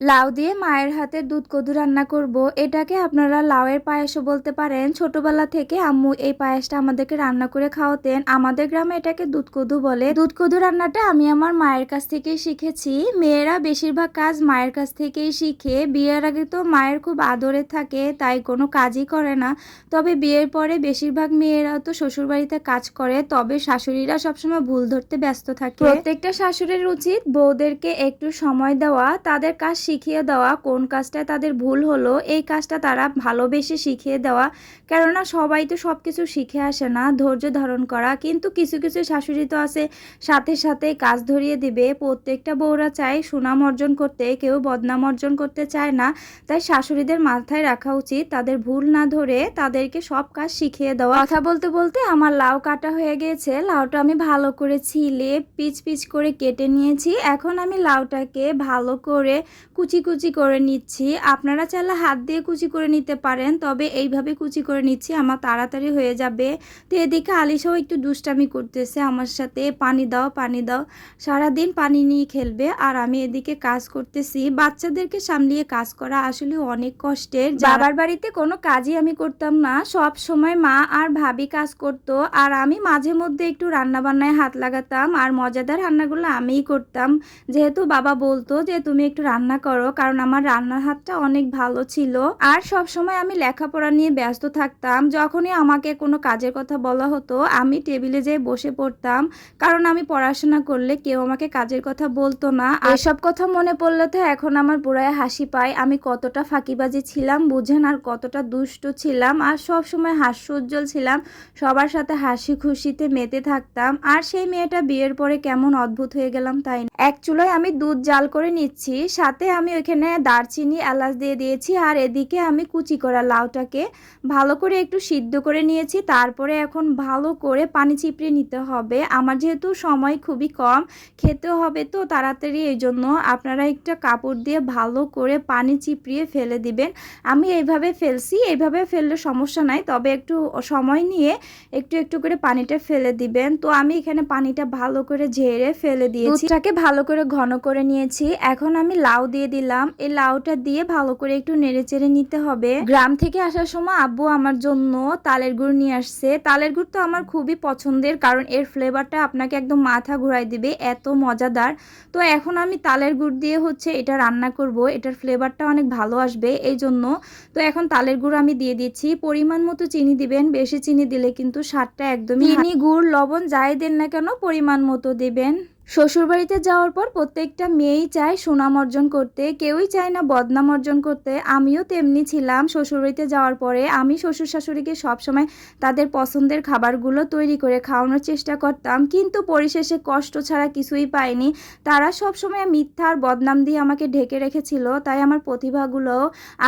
লাউ দিয়ে মায়ের হাতের দুধ কদু রান্না করব। এটাকে আপনারা লাউয়ের পায়েসও বলতে পারেন। ছোটবেলা থেকে আম্মু এই পায়েসটা আমাদেরকে রান্না করে খাওয়াতেন। আমাদের গ্রামে এটাকে দুধ কদু বলে। দুধ কদু রান্নাটা আমি আমার মায়ের কাছ থেকেই শিখেছি। মেয়েরা বেশিরভাগ কাজ মায়ের কাছ থেকেই শিখে। বিয়ের আগে তো মায়ের খুব আদরে থাকে, তাই কোনো কাজই করে না। তবে বিয়ের পরে বেশিরভাগ মেয়েরা তো শ্বশুরবাড়িতে কাজ করে, তবে শাশুড়িরা সবসময় ভুল ধরতে ব্যস্ত থাকে। প্রত্যেকটা শাশুড়ির উচিত বউদেরকে একটু সময় দেওয়া, তাদের কাজ শিখিয়ে দেওয়া কোন কাজটায় তাদের ভুল হলো, এই কাজটা তারা ভালোবেসে শিখিয়ে দেওয়া। কেননা সবাই তো সব কিছু শিখে আসে না, ধৈর্য ধারণ করা। কিন্তু কিছু কিছু শাশুড়ি তো আছে, সাথে সাথে কাজ ধরিয়ে দিবে। প্রত্যেকটা বউরা চায় সুনাম অর্জন করতে, কেউ বদনাম অর্জন করতে চায় না। তাই শাশুড়িদের মাথায় রাখা উচিত তাদের ভুল না ধরে তাদেরকে সব কাজ শিখিয়ে দেওয়া। কথা বলতে বলতে আমার লাউ কাটা হয়ে গিয়েছে লাউটা আমি ভালো করে ছিলে, পিচ পিচ করে কেটে নিয়েছি। এখন আমি লাউটাকে ভালো করে কুচি কুচি করে নিচ্ছি। আপনারা চাইলে হাত দিয়ে কুচি করে নিতে পারেন তবে এইভাবে কুচি করে নিচ্ছি আমার তাড়াতাড়ি হয়ে যাবে। তো এদিকে আলিশাও একটু দুষ্টামি করতেছে আমার সাথে পানি দাও পানি দাও। সারাদিন পানি নিয়ে খেলবে আর আমি এদিকে কাজ করতেছি। বাচ্চাদেরকে সামলিয়ে কাজ করা আসলে অনেক কষ্টের। বাবার বাড়িতে কোনো কাজই আমি করতাম না। সব সময় মা আর ভাবি কাজ করতো আর আমি মাঝে মধ্যে একটু রান্না বান্নায় হাত লাগাতাম আর মজাদার রান্নাগুলো আমিই করতাম। যেহেতু বাবা বলতো যে তুমি একটু রান্না করো, কারণ আমার রান্নার হাতটা অনেক ভালো ছিল। আর সব সময় আমি লেখাপড়া নিয়ে ব্যস্ত থাকতাম। যখনই আমাকে কোনো কাজের কথা বলা হতো, আমি টেবিলে যেয়ে বসে পড়তাম। কারণ আমি পড়াশোনা করলে কেউ আমাকে কাজের কথা বলতো না। আর সব কথা মনে পড়লে তো এখন আমার পুরায় হাসি পায়। আমি কতটা ফাঁকিবাজি ছিলাম, বুঝেন, আর কতটা দুষ্ট ছিলাম। আর সব সময় হাস্য উজ্জ্বল ছিলাম, সবার সাথে হাসি খুশিতে মেতে থাকতাম। আর সেই মেয়েটা বিয়ের পরে কেমন অদ্ভুত হয়ে গেলাম তাই। এক চুলোয় আমি দুধ জাল করে নিচ্ছি, সাথে আমি ওইখানে দারচিনি, এলাচ দিয়ে দিয়েছি আর এদিকে আমি কুচি করা লাউটাকে ভালো করে একটু সিদ্ধ করে নিয়েছি। তারপরে এখন ভালো করে পানি চিপড়ে নিতে হবে। আমার যেহেতু সময় খুবই কম খেতে হবে তো তাড়াতাড়ি, এই জন্য আপনারা একটা কাপড় দিয়ে ভালো করে পানি চিপড়িয়ে ফেলে দিবেন। আমি এইভাবে ফেলছি, এইভাবে ফেললে সমস্যা নাই, তবে একটু সময় নিয়ে একটু একটু করে পানিটা ফেলে দিবেন। তো আমি এখানে পানিটা ভালো করে ঝেড়ে ফেলে দিয়েছি। দুধটাকে ভালো করে ঘন করে নিয়েছি। এখন আমি লাউ দিয়ে দিলাম। এই লাউটা দিয়ে ভালো করে একটু নেড়ে চেড়ে নিতে হবে। গ্রাম থেকে আসার সময় আব্বু আমার জন্য তালের গুড় নিয়ে আসছে। তালের গুড় তো আমার খুবই পছন্দের কারণ এর ফ্লেভারটা আপনাকে একদম মাথা ঘুরাই দিবে এত মজাদার। তো এখন আমি তালের গুড় দিয়ে হচ্ছে এটা রান্না করব। এটার ফ্লেভারটা অনেক ভালো আসবে এই জন্য। তো এখন তালের গুড় আমি দিয়ে দিচ্ছি। পরিমাণ মতো চিনি দিবেন বেশি চিনি দিলে কিন্তু স্বাদটা একদমই চিনি গুড় লবণ যাই দেন না কেন পরিমাণ মতো দিবেন। শ্বশুরবাড়িতে যাওয়ার পর প্রত্যেকটা মেয়েই চায় সুনাম অর্জন করতে, কেউই চায় না বদনাম অর্জন করতে। আমিও তেমনি ছিলাম শ্বশুরবাড়িতে যাওয়ার পরে। আমি শ্বশুর শাশুড়িকে সবসময় তাদের পছন্দের খাবারগুলো তৈরি করে খাওয়ানোর চেষ্টা করতাম, কিন্তু পরিশেষে কষ্ট ছাড়া কিছুই পাইনি। তারা সবসময় মিথ্যা আর বদনাম দিয়ে আমাকে ঢেকে রেখেছিল, তাই আমার প্রতিভাগুলো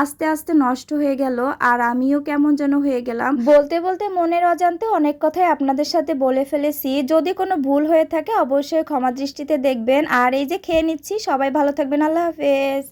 আস্তে আস্তে নষ্ট হয়ে গেল আর আমিও কেমন যেন হয়ে গেলাম। বলতে বলতে মনের অজান্তে অনেক কথাই আপনাদের সাথে বলে ফেলেছি। যদি কোনো ভুল হয়ে থাকে অবশ্যই ক্ষমা দৃষ্টিতে দেখবেন। আর এই যে খেয়ে নিচ্ছি সবাই ভালো থাকবেন আল্লাহ হাফেজ।